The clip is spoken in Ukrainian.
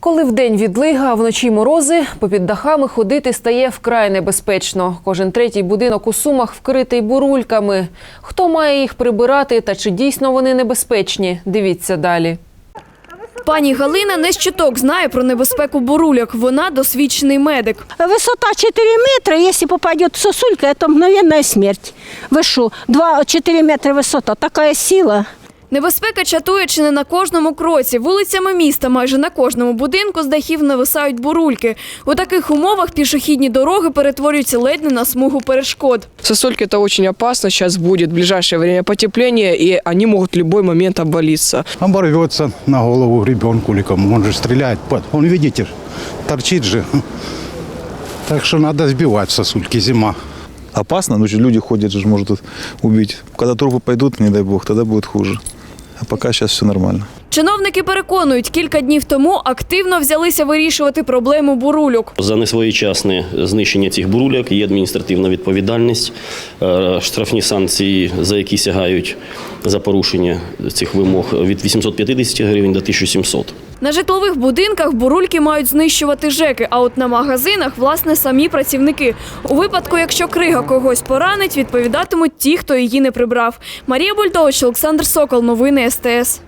Коли вдень відлига, а вночі морози, попід дахами ходити стає вкрай небезпечно. Кожен третій будинок у Сумах вкритий бурульками. Хто має їх прибирати та чи дійсно вони небезпечні? Дивіться далі. Пані Галина не з чуток знає про небезпеку буруляк. Вона досвідчений медик. Высота 4 метра, если попадет сосулька, это мгновенная смерть. Вы что, 2-4 метра высота, такая сила. Небезпека чатує чи не на кожному кроці. Вулицями міста майже на кожному будинку з дахів нависають бурульки. У таких умовах пішохідні дороги перетворюються ледь не на смугу перешкод. Сосульки это очень опасно. Сейчас будет в ближайшее время потепление, и они могут в любой момент обвалиться. оборвется на голову ребенку или кому. Он же стреляет. под- Он, видите, торчит же. Так что надо сбивать сосульки зима. опасно, но люди ходят, же может убить. Когда трупы пойдут, не дай бог, тогда будет хуже. А поки зараз все нормально. Чиновники переконують, кілька днів тому активно взялися вирішувати проблему бурульок. За несвоєчасне знищення цих буруляк є адміністративна відповідальність, е, штрафні санкції, за які сягають за порушення цих вимог від 850 гривень до 1700. На житлових будинках бурульки мають знищувати ЖЕКи, а от на магазинах, власне, самі працівники. У випадку, якщо крига когось поранить, відповідатимуть ті, хто її не прибрав. Марія Бульдович, Олександр Сокол, новини СТС.